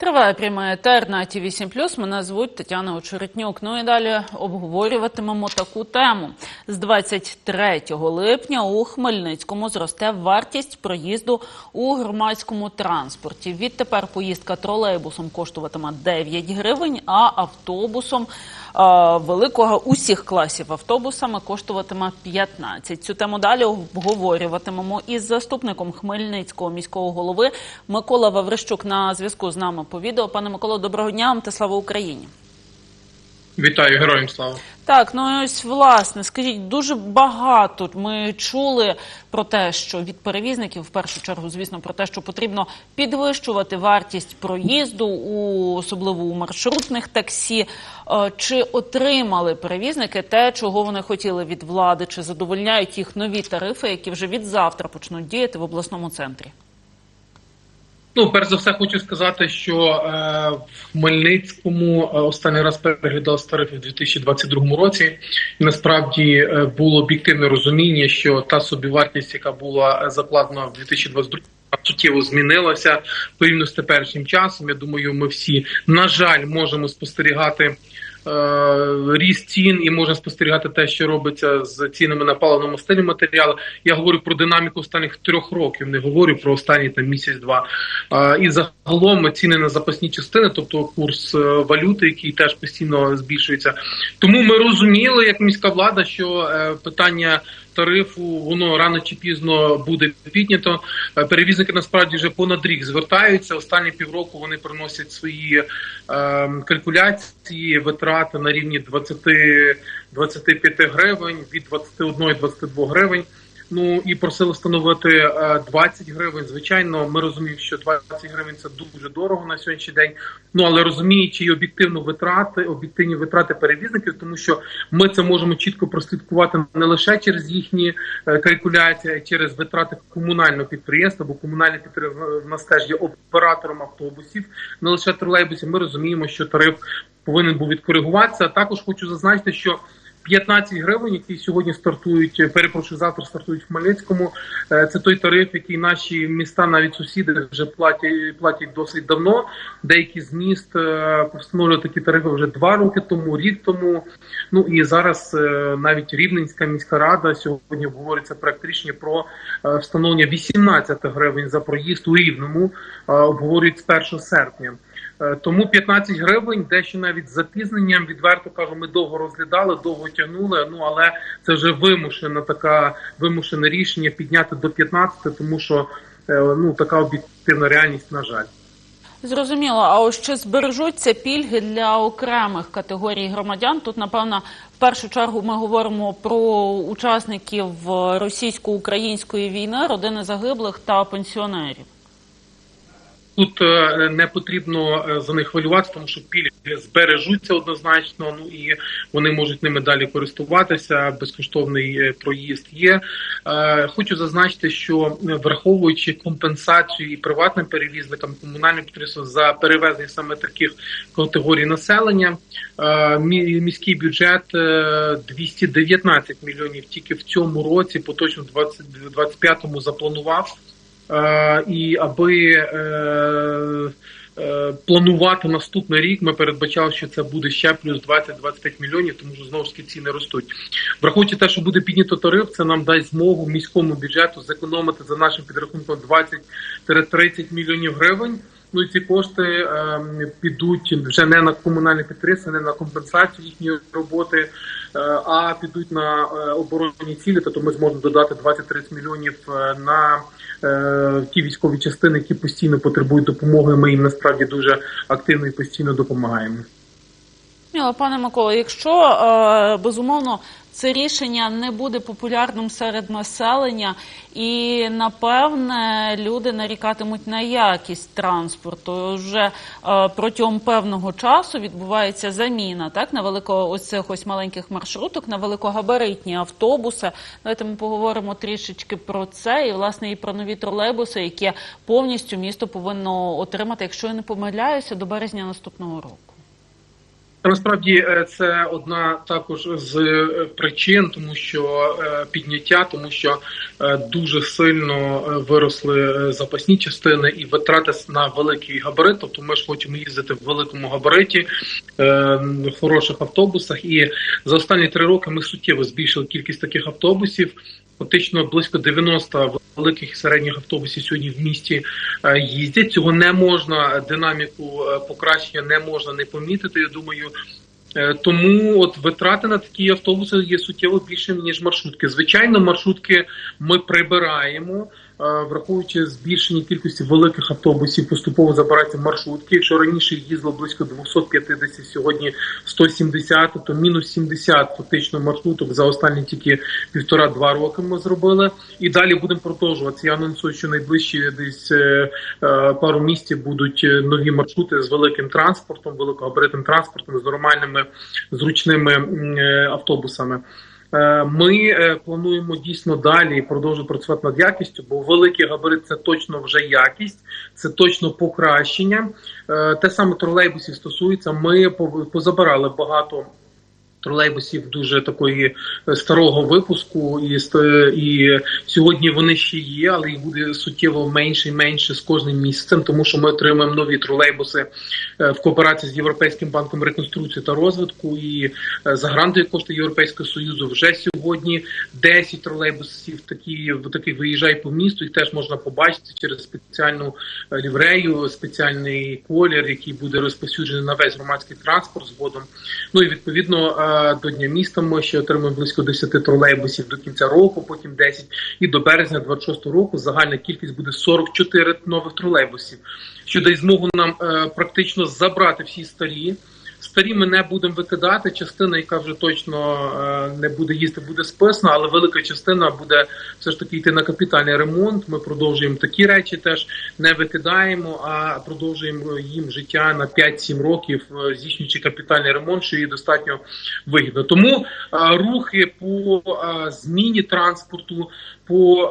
Триває прямий етер на ті 8 Мене звуть Тетяна Очеретнюк. Ну і далі обговорюватимемо таку тему. З 23 липня у Хмельницькому зросте вартість проїзду у громадському транспорті. Відтепер поїздка тролейбусом коштуватиме 9 гривень, а автобусом великого усіх класів автобусами коштуватиме 15. Цю тему далі обговорюватимемо із заступником Хмельницького міського голови Микола Ваврищук на зв'язку з нами по відео. Пане Миколо, доброго дня вам та слава Україні. Вітаю, героям слава. Так, ну ось власне, скажіть, дуже багато ми чули про те, що від перевізників, в першу чергу, звісно, про те, що потрібно підвищувати вартість проїзду, у особливо у маршрутних таксі. Е, Чи отримали перевізники те, чого вони хотіли від влади? Чи задовольняють їх нові тарифи, які вже від завтра почнуть діяти в обласному центрі? Ну, перш за все, хочу сказати, що е, в Хмельницькому е, останній раз переглядав тарифи в 2022 році. І насправді е, було об'єктивне розуміння, що та собівартість, яка була е, закладена в 2022 суттєво змінилася порівняно з теперішнім часом. Я думаю, ми всі на жаль можемо спостерігати. Е, Ріст цін і можна спостерігати те, що робиться з цінами на паливному стилі матеріали. Я говорю про динаміку останніх трьох років, не говорю про останні там місяць-два. Е, І загалом ціни на запасні частини, тобто курс е, валюти, який теж постійно збільшується. Тому ми розуміли, як міська влада, що питання тарифу воно рано чи пізно буде піднято. Е, Перевізники насправді вже понад рік звертаються. Останні півроку вони приносять свої е, калькуляції витрати на рівні 20 25 гривень від 21-22 гривень. Ну і просили встановити е, 20 гривень. Звичайно, ми розуміємо, що 20 гривень це дуже дорого на сьогоднішній день. Ну але розуміючи і об'єктивно витрати, об'єктивні витрати перевізників, тому що ми це можемо чітко прослідкувати не лише через їхні е, калькуляції, а й через витрати комунального підприємства, бо комунальне підприємство в нас теж є оператором автобусів, не лише тролейбусів. Ми розуміємо, що тариф повинен був відкоригуватися. А також хочу зазначити, що 15 гривень, які сьогодні стартують, е, перепрошую, завтра стартують в Хмельницькому. Е, Це той тариф, який наші міста, навіть сусіди, вже платять платять досить давно. Деякі з міст е, встановлювали такі тарифи вже два роки тому, рік тому. Ну і зараз навіть Рівненська міська рада сьогодні обговорюється рішення про встановлення 18 гривень за проїзд у Рівному. Обговорюють з 1 серпня. Е, Тому 15 гривень, дещо навіть з запізненням, відверто кажу, ми довго розглядали, довго тягнули. Ну але це вже вимушена така вимушене рішення підняти до 15, тому що е, ну така об'єктивна реальність, на жаль. Зрозуміло. А ось чи збережуться пільги для окремих категорій громадян? Тут, напевно, в першу чергу ми говоримо про учасників російсько-української війни, родини загиблих та пенсіонерів. Тут е, не потрібно е, за них хвилюватися, тому що пільги збережуться однозначно. Ну і вони можуть ними далі користуватися. Безкоштовний е, проїзд є. Хочу зазначити, що враховуючи компенсацію і приватним перевізникам, комунальним підприємствам за перевезення саме таких категорій населення, міський бюджет е, 219 мільйонів тільки в цьому році, поточно 2025-му запланував. Е, і аби е, е, планувати наступний рік, ми передбачали, що це буде ще плюс 20-25 мільйонів, тому що знову ж таки ціни ростуть. Враховуючи те, що буде піднято тариф, це нам дасть змогу міському бюджету зекономити за нашим підрахунком 20-30 мільйонів гривень. Ну і ці кошти е, підуть вже не на комунальне підприємство, не на компенсацію їхньої роботи, е, а підуть на е, оборонні цілі. Тобто ми зможемо додати 20-30 мільйонів е, на е, ті військові частини, які постійно потребують допомоги. Ми їм насправді дуже активно і постійно допомагаємо. Пане Микола, якщо е, безумовно це рішення не буде популярним серед населення, і напевне люди нарікатимуть на якість транспорту. Вже е, протягом певного часу відбувається заміна так на велико ось цих ось маленьких маршруток, на великогабаритні автобуси. Давайте ми поговоримо трішечки про це і власне і про нові тролейбуси, які повністю місто повинно отримати, якщо я не помиляюся, до березня наступного року. Насправді е, це одна також з е, причин, тому що е, підняття, тому що дуже сильно виросли запасні частини і витрати на великий габарит. Тобто ми ж хочемо їздити в великому габариті, в хороших автобусах. І за останні три роки ми суттєво збільшили кількість таких автобусів. Фактично близько 90 великих і середніх автобусів сьогодні в місті е, їздять. Цього не можна динаміку е, покращення не можна не помітити. Я думаю. Е, Тому от витрати на такі автобуси є суттєво більшими ніж маршрутки. Звичайно, маршрутки ми прибираємо, враховуючи збільшення кількості великих автобусів, поступово забираються маршрутки. Якщо раніше їздило близько 250, сьогодні 170, то мінус 70 фактично маршруток за останні тільки півтора-два роки ми зробили. І далі будемо продовжувати. Я анонсую, що найближчі десь е, е, пару місяців будуть е, нові маршрути з великим транспортом, великогабаритним транспортом, з нормальними зручними автобусами. Е, Ми е, плануємо дійсно далі продовжувати працювати над якістю, бо великий габарит це точно вже якість, це точно покращення. Е, Те саме тролейбусів стосується. Ми позабирали багато. Тролейбусів дуже такої е, старого випуску, і і сьогодні вони ще є, але їх буде суттєво менше і менше з кожним місяцем, тому що ми отримуємо нові тролейбуси е, в кооперації з Європейським банком реконструкції та розвитку і е, за грантові кошти Європейського союзу. Вже сьогодні 10 тролейбусів такі такі виїжджають по місту. Їх теж можна побачити через спеціальну ліврею, спеціальний колір, який буде розповсюджений на весь громадський транспорт згодом. Ну і відповідно до дня міста ми ще отримаємо близько 10 тролейбусів до кінця року, потім 10. І до березня 26 року загальна кількість буде 44 нових тролейбусів, що дає змогу нам е, практично забрати всі старі. Старі ми не будемо викидати. Частина, яка вже точно е, не буде їсти, буде списана, але велика частина буде все ж таки йти на капітальний ремонт. Ми продовжуємо такі речі, теж не викидаємо, а продовжуємо їм життя на 5-7 років, е, здійснюючи капітальний ремонт, що є достатньо вигідно. Тому е, рухи по зміні транспорту, по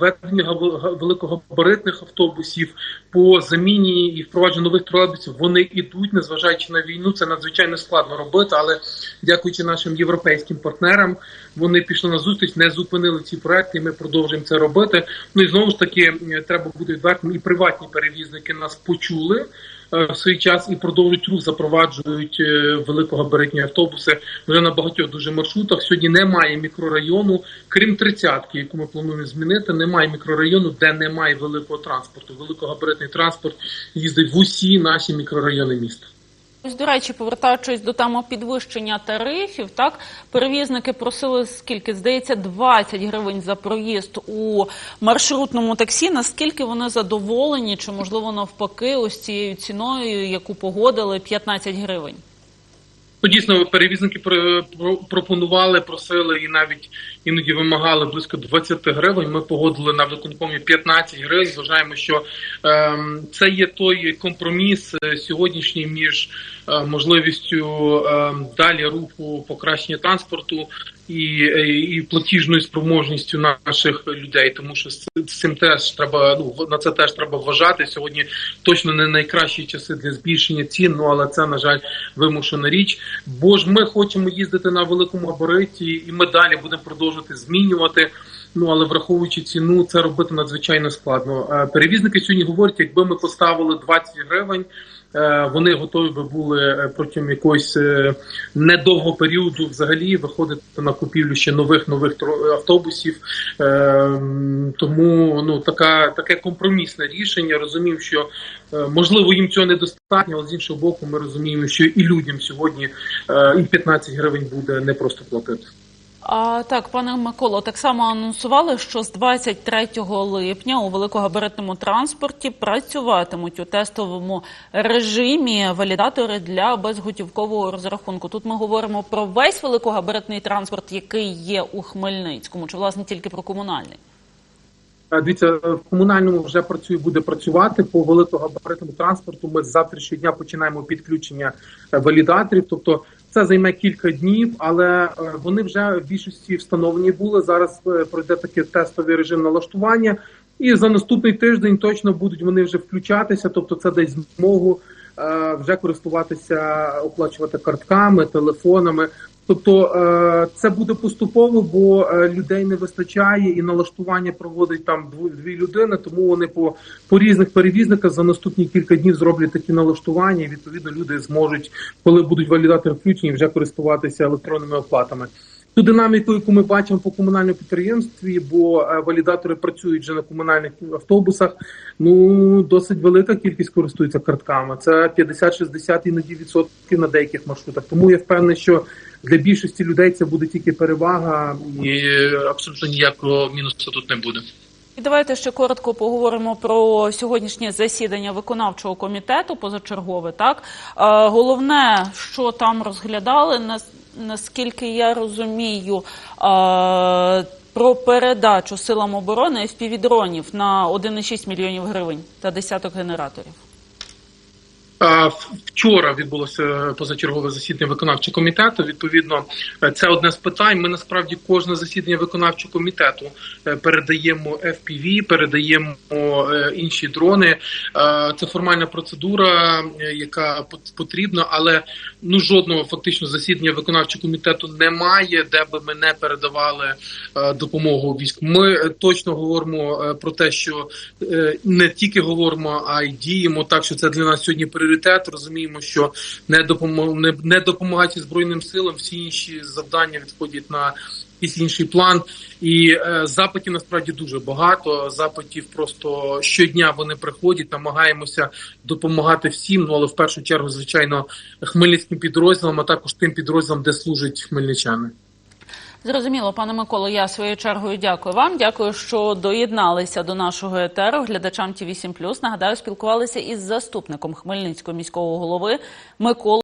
введенню великогабаритних автобусів, по заміні і впровадженню нових тролейбусів, вони ідуть, незважаючи на війну. Це надзвичайно складно робити, але дякуючи нашим європейським партнерам, вони пішли на зустріч, не зупинили ці проекти. Ми продовжуємо це робити. Ну і знову ж таки, е, треба бути відвертим. І приватні перевізники нас почули. е, В свій час і продовжують рух, запроваджують е, великогабаритні автобуси вже на багатьох дуже маршрутах. Сьогодні немає мікрорайону, крім тридцятки, яку ми плануємо змінити. Немає мікрорайону, де немає великого транспорту. Великогабаритний транспорт їздить в усі наші мікрорайони міста. Ось, до речі, повертаючись до теми підвищення тарифів, так перевізники просили скільки здається 20 гривень за проїзд у маршрутному таксі. Наскільки вони задоволені, чи можливо навпаки, ось цією ціною, яку погодили, 15 гривень? Ну, дійсно, перевізники про- про- пропонували, просили і навіть іноді вимагали близько 20 гривень. Ми погодили на виконкомі 15 гривень. Вважаємо, що ем, це є той компроміс е, сьогоднішній між е, можливістю е, далі руху покращення транспорту і, е, і платіжною спроможністю наших людей, тому що цим теж треба ну на це теж треба вважати. Сьогодні точно не найкращі часи для збільшення цін. Ну але це на жаль вимушена річ. Бо ж ми хочемо їздити на великому габариті, і ми далі будемо продовжувати змінювати. Ну але враховуючи ціну, це робити надзвичайно складно. Е, Перевізники сьогодні говорять, якби ми поставили 20 гривень. Е, Вони готові би були е, протягом якогось е, недовгого періоду взагалі виходити на купівлю ще нових нових автобусів. Тому ну така таке компромісне рішення. Розумів, що можливо їм цього недостатньо, але з іншого боку, ми розуміємо, що і людям сьогодні і 15 гривень буде не просто платити. А так, пане Миколо, так само анонсували, що з 23 липня у великогабаритному транспорті працюватимуть у тестовому режимі валідатори для безготівкового розрахунку. Тут ми говоримо про весь великогабаритний транспорт, який є у Хмельницькому, чи власне тільки про комунальний. Е, Дивіться, в комунальному вже працює, буде працювати по великогабаритному транспорту. Ми з завтрашнього дня починаємо підключення е, валідаторів. Тобто це займе кілька днів, але е, вони вже в більшості встановлені були. Зараз е, пройде такий тестовий режим налаштування, і за наступний тиждень точно будуть вони вже включатися. Тобто, це дасть змогу е, вже користуватися, оплачувати картками, телефонами. Тобто е, це буде поступово, бо е, людей не вистачає, і налаштування проводить там дві, людини. Тому вони по, по різних перевізниках за наступні кілька днів зроблять такі налаштування. І відповідно люди зможуть, коли будуть валідатори включені, вже користуватися електронними оплатами. Ту динаміку, яку ми бачимо по комунальному підприємстві, бо е, валідатори працюють вже на комунальних автобусах. Ну досить велика кількість користується картками. Це 50-60 іноді відсотків на деяких маршрутах. Тому я впевнений, що для більшості людей це буде тільки перевага, і абсолютно ніякого мінусу тут не буде. І давайте ще коротко поговоримо про сьогоднішнє засідання виконавчого комітету позачергове. Так е, головне, що там розглядали, нас- наскільки я розумію, е, про передачу силам оборони FPV-дронів на 1,6 мільйонів гривень та десяток генераторів. Вчора відбулося позачергове засідання виконавчого комітету. Відповідно, це одне з питань. Ми насправді кожне засідання виконавчого комітету е, передаємо FPV, передаємо е, інші дрони. Е, Це формальна процедура, яка пот- потрібна, але ну жодного фактично засідання виконавчого комітету немає, де би ми не передавали допомогу військ. Ми точно говоримо про те, що не тільки говоримо, а й діємо так, що це для нас сьогодні пріоритет. Розуміємо, що не допомог не, не допомагати збройним силам. Всі інші завдання відходять на якийсь інший план. І е, запитів насправді дуже багато. Запитів просто щодня вони приходять. Намагаємося допомагати всім. Ну але в першу чергу, звичайно, хмельницьким підрозділам, а також тим підрозділам, де служать хмельничани. Зрозуміло, пане Миколо, я своєю чергою дякую вам. Дякую, що доєдналися до нашого етеру. Глядачам Ті 8 Нагадаю, спілкувалися із заступником Хмельницького міського голови Миколою.